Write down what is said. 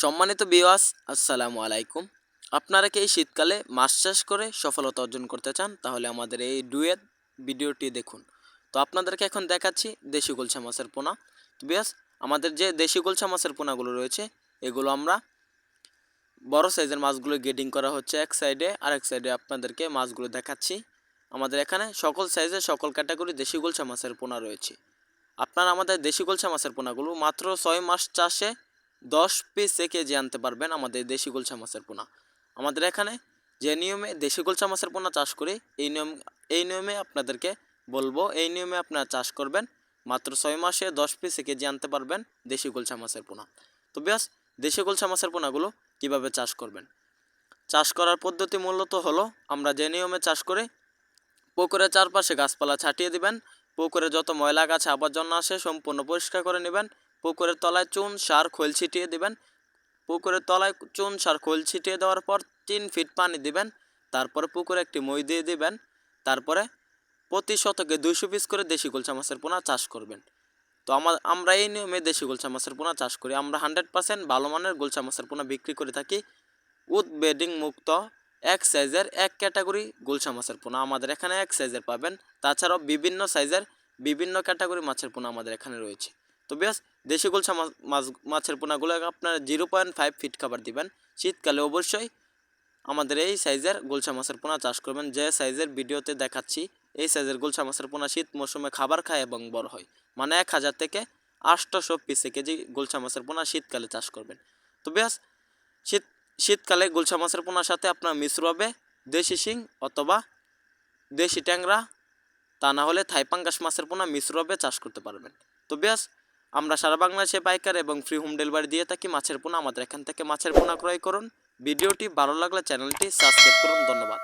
সম্মানিত বিওয়াস আসসালামু আলাইকুম। আপনারা কি এই শীতকালে মাছ চাষ করে সফলতা অর্জন করতে চান? তাহলে আমাদের এই ডুয়েট ভিডিওটি দেখুন। তো আপনাদেরকে এখন দেখাচ্ছি দেশি গোলছা মাছের পোনা। তো বিয়াস আমাদের যে দেশি গোলছা মাছের পোনাগুলো রয়েছে, এগুলো আমরা বড় সাইজের মাছগুলো গেডিং করা হচ্ছে এক সাইডে আর এক সাইডে আপনাদেরকে মাছগুলো দেখাচ্ছি। আমাদের এখানে সকল সাইজে, সকল ক্যাটাগরি দেশি গোলছা মাছের পোনা রয়েছে। আপনারা আমাদের দেশি গোলছা মাছের পোনাগুলো মাত্র ছয় মাস চাষে দশ পিস কেজি আনতে পারবেন আমাদের দেশি গোলছা মাছের পোনা। আমাদের এখানে যে নিয়মে দেশি গোলছা মাছের পোনা চাষ করি, এই নিয়ম, এই নিয়মে আপনাদেরকে বলব, এই নিয়মে আপনারা চাষ করবেন। মাত্র ছয় মাসে দশ পিস কেজি আনতে পারবেন দেশি গোলছা মাছের পোনা। তো ব্যাস, দেশি গোলছা মাছের পোনাগুলো কীভাবে চাষ করবেন? চাষ করার পদ্ধতি মূলত হলো, আমরা যে নিয়মে চাষ করি, পুকুরের চারপাশে গাছপালা ছাটিয়ে দিবেন, পুকুরে যত ময়লা গাছ আবর্জনা আসে সম্পূর্ণ পরিষ্কার করে নেবেন পুকুরের তলায় চুন সার খোল ছিটিয়ে দিবেন। পুকুরের তলায় চুন সার খোল ছিটিয়ে দেওয়ার পর তিন ফিট পানি দিবেন। তারপরে পুকুরে একটি মই দিয়ে দিবেন। তারপরে প্রতি শতকে দুইশো পিস করে দেশি গোলচা মাছের পোনা চাষ করবেন। তো আমার আমরা এই নিয়মে দেশি গোলচা মাছের পোনা চাষ করি। আমরা হান্ড্রেড পার্সেন্ট ভালো মানের গোলচা মাছের পোনা বিক্রি করে থাকি। উড বেডিং মুক্ত, এক সাইজের এক ক্যাটাগরি গোলসা মাছের পোনা আমাদের এখানে এক সাইজের পাবেন। তাছাড়াও বিভিন্ন সাইজের বিভিন্ন ক্যাটাগরি মাছের পোনা আমাদের এখানে রয়েছে। তো বেশ, দেশি গোলসা মাছ মাছ- মাছের পোনাগুলো আপনার জিরো পয়েন্ট ফাইভ ফিট খাবার দিবেন। শীতকালে অবশ্যই আমাদের এই সাইজের গোলসা মাছের পোনা চাষ করবেন। যে সাইজের ভিডিওতে দেখাচ্ছি, এই সাইজের গোলসা মাছের পোনা শীত মৌসুমে খাবার খায় এবং বড় হয়। মানে এক হাজার থেকে আটশোশো পিসে কেজি গোলসা মাছের পোনা শীতকালে চাষ করবেন। তো বেশ, শীত, শীতকালে গোলসা মাছের পোনার সাথে আপনার মিশ্র হবে দেশি শিং অথবা দেশি ট্যাংরা। তা না হলে থাইপাঙ্গাস মাছের পোনা মিশ্র হবে, চাষ করতে পারবেন। তো বেশ আমরা সারা বাংলাদেশে পাইকার এবং ফ্রি হোম ডেলিভারি দিয়ে থাকি মাছের পোনা। আমাদের এখান থেকে মাছের পোনা ক্রয় করুন। ভিডিওটি ভালো লাগলে চ্যানেলটি সাবস্ক্রাইব করুন। ধন্যবাদ।